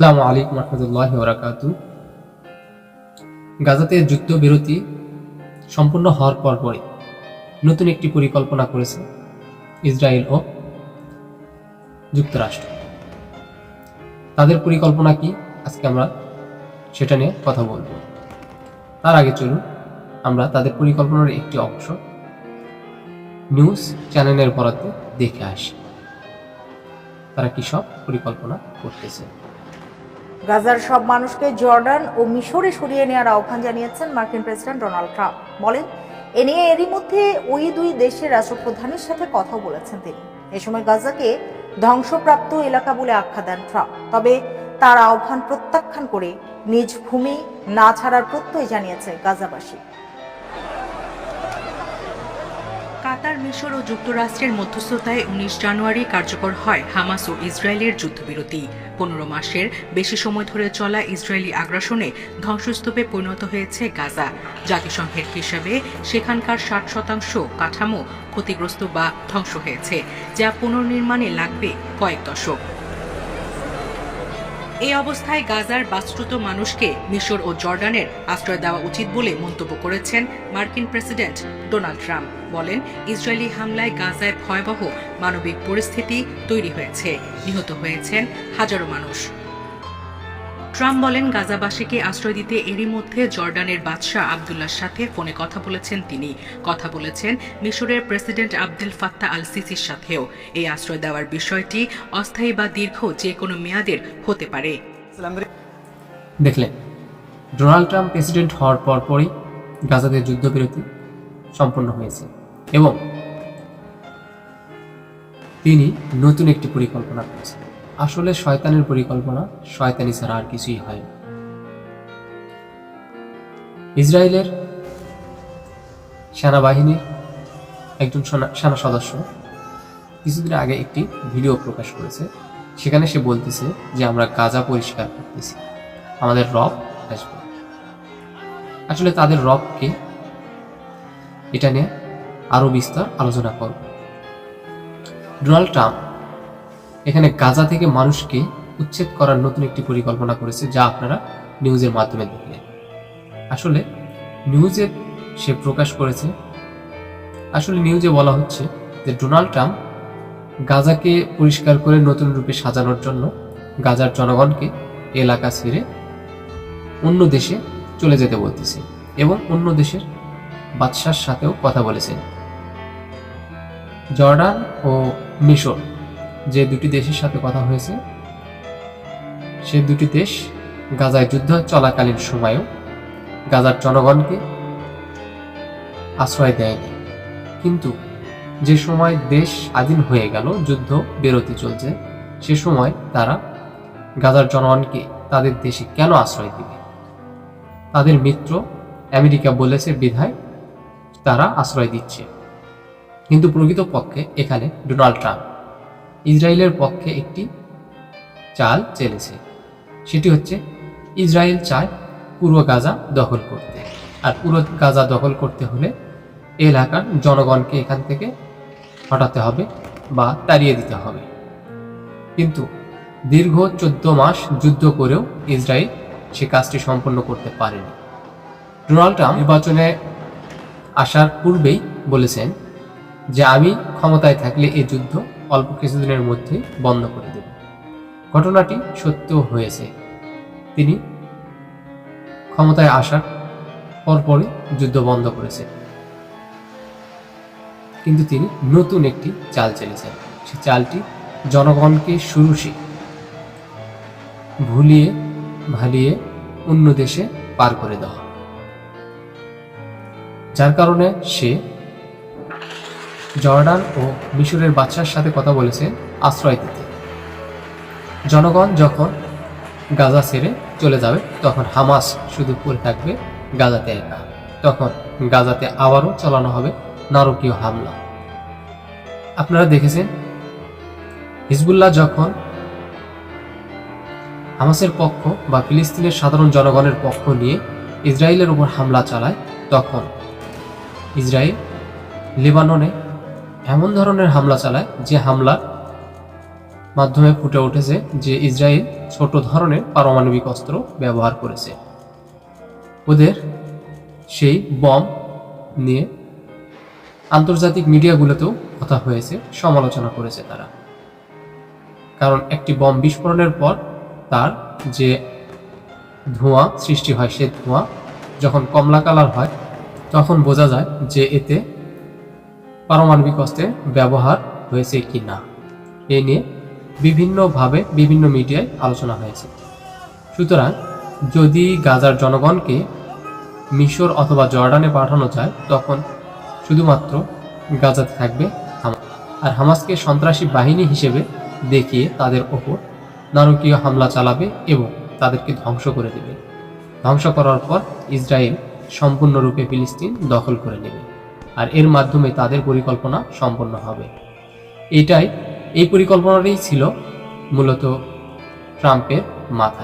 আসসালামু আলাইকুম রহমতুল্লাহ ওরাকাতু গাজাতে যুদ্ধবিরতি সম্পূর্ণ হওয়ার পরপরই নতুন একটি পরিকল্পনা করেছে ইসরায়েল ও যুক্তরাষ্ট্র। তাদের পরিকল্পনা কি? আজকে আমরা সেটা নিয়ে কথা বলব। তার আগে চলুন আমরা তাদের পরিকল্পনার একটি অংশ নিউজ চ্যানেলের বরাদ্দে দেখে আসি। তারা কি সব পরিকল্পনা করতেছে? গাজার সব মানুষকে জর্ডান ও মিশরে সরিয়ে নেওয়ার আহ্বান জানিয়েছেন মার্কিন প্রেসিডেন্ট ডোনাল্ড ট্রাম্প। বলেন, এ নিয়ে এরই মধ্যে ওই দুই দেশের রাষ্ট্রপ্রধানের সাথে কথা বলেছেন তিনি। এ সময় গাজাকে ধ্বংসপ্রাপ্ত এলাকা বলে আখ্যা দেন ট্রাম্প। তবে তার আহ্বান প্রত্যাখ্যান করে নিজ ভূমি না ছাড়ার প্রত্যয় জানিয়েছে গাজাবাসী। কাতার, মিশর ও যুক্তরাষ্ট্রের মধ্যস্থতায় উনিশ জানুয়ারি কার্যকর হয় হামাস ও ইসরায়েলের যুদ্ধবিরতি। পনেরো মাসের বেশি সময় ধরে চলা ইসরায়েলি আগ্রাসনে ধ্বংসস্তূপে পরিণত হয়েছে গাজা। জাতিসংঘের হিসাবে সেখানকার ষাট শতাংশ কাঠামো ক্ষতিগ্রস্ত বা ধ্বংস হয়েছে, যা পুনর্নির্মাণে লাগবে কয়েক দশক। এই অবস্থায় গাজার বাস্তুত মানুষকে মিশর ও জর্ডানের আশ্রয় দেওয়া উচিত বলে মন্তব্য করেছেন মার্কিন প্রেসিডেন্ট ডোনাল্ড ট্রাম্প। বলেন, ইসরায়েলি হামলায় গাজায় ভয়াবহ মানবিক পরিস্থিতি তৈরি হয়েছে। নিহত হয়েছেন হাজারো মানুষ। ট্রাম্প বলেন, গাজাবাসীকে আশ্রয় দিতে এরই মধ্যে জর্ডানের বাদশাহ আবদুল্লার সাথে ফোনে কথা বলেছেন তিনি। কথা বলেছেন মিশরের প্রেসিডেন্ট আব্দুল ফাত্তা আল সিসির সাথেও। এই আশ্রয় দেওয়ার বিষয়টি অস্থায়ী বা দীর্ঘ যে কোনো মেয়াদের হতে পারে। দেখলেন ডোনাল্ড ট্রাম্প প্রেসিডেন্ট হওয়ার পরপরই গাজাতে যুদ্ধবিরতি সম্পন্ন হয়েছে এবং তিনি নতুন একটি পরিকল্পনা করেছেন। আসলে শয়তানের পরিকল্পনা, শয়তানি ছাড়া আর কিছুই হয় ইসরায়েলের সেনাবাহিনীর একজন সেনা- সদস্য কিছুদিন আগে একটি ভিডিও প্রকাশ করেছে। সেখানে সে বলতেছে যে, আমরা গাজা পরিষ্কার করতেছি। আমাদের রব আসবে। আসলে তাদের রবকে এটা নিয়ে আরও বিস্তার আলোচনা করব। ডোনাল্ড ট্রাম্প এখানে গাজা থেকে মানুষকে উচ্ছেদ করার নতুন একটি পরিকল্পনা করেছে, যা আপনারা নিউজের মাধ্যমে দেখলেন। আসলে নিউজে সে প্রকাশ করেছে, আসলে নিউজে বলা হচ্ছে যে ডোনাল্ড ট্রাম্প গাজাকে পরিষ্কার করে নতুন রূপে সাজানোর জন্য গাজার জনগণকে এলাকা ছেড়ে অন্য দেশে চলে যেতে বলতেছে এবং অন্য দেশের বাদশার সাথেও কথা বলেছেন। জর্ডান ও মিশর যে দুটি দেশের সাথে কথা হয়েছে, সে দুটি দেশ গাজায় যুদ্ধ চলাকালীন সময়েও গাজার জনগণকে আশ্রয় দেয়নি। কিন্তু যে সময় দেশ স্বাধীন হয়ে গেল, যুদ্ধ বিরতি চলছে, সে সময় তারা গাজার জনগণকে তাদের দেশে কেন আশ্রয় দিবে? তাদের মিত্র আমেরিকা বলেছে, বিধায় তারা আশ্রয় দিচ্ছে। কিন্তু প্রকৃতপক্ষে এখানে ডোনাল্ড ট্রাম্প ইসরায়েলের পক্ষে একটি চাল চেলেছে। সেটি হচ্ছে ইসরায়েল চায় পুরো গাজা দখল করতে। আর পুরো গাজা দখল করতে হলে এলাকার জনগণকে এখান থেকে হটাতে হবে বা তাড়িয়ে দিতে হবে। কিন্তু দীর্ঘ চোদ্দ মাস যুদ্ধ করেও ইসরায়েল সে কাজটি সম্পন্ন করতে পারেনি। ডোনাল্ড ট্রাম্প নির্বাচনে আসার পূর্বেই বলেছেন যে, আমি ক্ষমতায় থাকলে এই যুদ্ধ অল্প কিছুদিনের মধ্যেই বন্ধ করে দেব। ঘটনাটি সত্যও হয়েছে। তিনি ক্ষমতায় আসার পরপরই যুদ্ধ বন্ধ করেছে কিন্তু তিনি নতুন একটি চাল চেলেছেন। সে চালটি জনগণকে সুরুষি, ভুলিয়ে ভালিয়ে অন্য দেশে পার করে দেওয়া। যার কারণে সে জর্ডান ও মিশরের বাচ্চার সাথে কথা বলেছে আশ্রয় দিতে। জনগণ যখন গাজা ছেড়ে চলে যাবে, তখন হামাস শুধু পড়ে থাকবে গাজাতে একা। তখন গাজাতে আবারও চালানো হবে নারকীয় হামলা। আপনারা দেখেছেন, হিজবুল্লাহ যখন হামাসের পক্ষ বা ফিলিস্তিনের সাধারণ জনগণের পক্ষ নিয়ে ইসরায়েলের উপর হামলা চালায়, তখন ইসরায়েল লেবাননে এমন ধরনের হামলা চালায় যে হামলা মাধ্যমে ফুটে উঠেছে যে ইসরায়েল ছোট ধরনের পারমাণবিক অস্ত্র ব্যবহার করেছে। ওদের সেই বম নিয়ে আন্তর্জাতিক মিডিয়াগুলোতেও কথা হয়েছে, সমালোচনা করেছে তারা। কারণ একটি বম বিস্ফোরণের পর তার যে ধোঁয়া সৃষ্টি হয়, সে ধোঁয়া যখন কমলা কালার হয়, তখন বোঝা যায় যে এতে পারমাণবিক অস্ত্রের ব্যবহার হয়েছে কি না? এ নিয়ে বিভিন্নভাবে বিভিন্ন মিডিয়ায় আলোচনা হয়েছে। সুতরাং যদি গাজার জনগণকে মিশর অথবা জর্ডানে পাঠানো যায়, তখন শুধুমাত্র গাজাতে থাকবে হামাস। আর হামাসকে সন্ত্রাসী বাহিনী হিসেবে দেখিয়ে তাদের ওপর নারকীয় হামলা চালাবে এবং তাদেরকে ধ্বংস করে দেবে। ধ্বংস করার পর ইসরায়েল সম্পূর্ণরূপে ফিলিস্তিন দখল করে নেবে। আর এর মাধ্যমে তাদের পরিকল্পনা সম্পন্ন হবে। এটাই এই পরিকল্পনাটাই ছিল মূলত ট্রাম্পের মাথায়।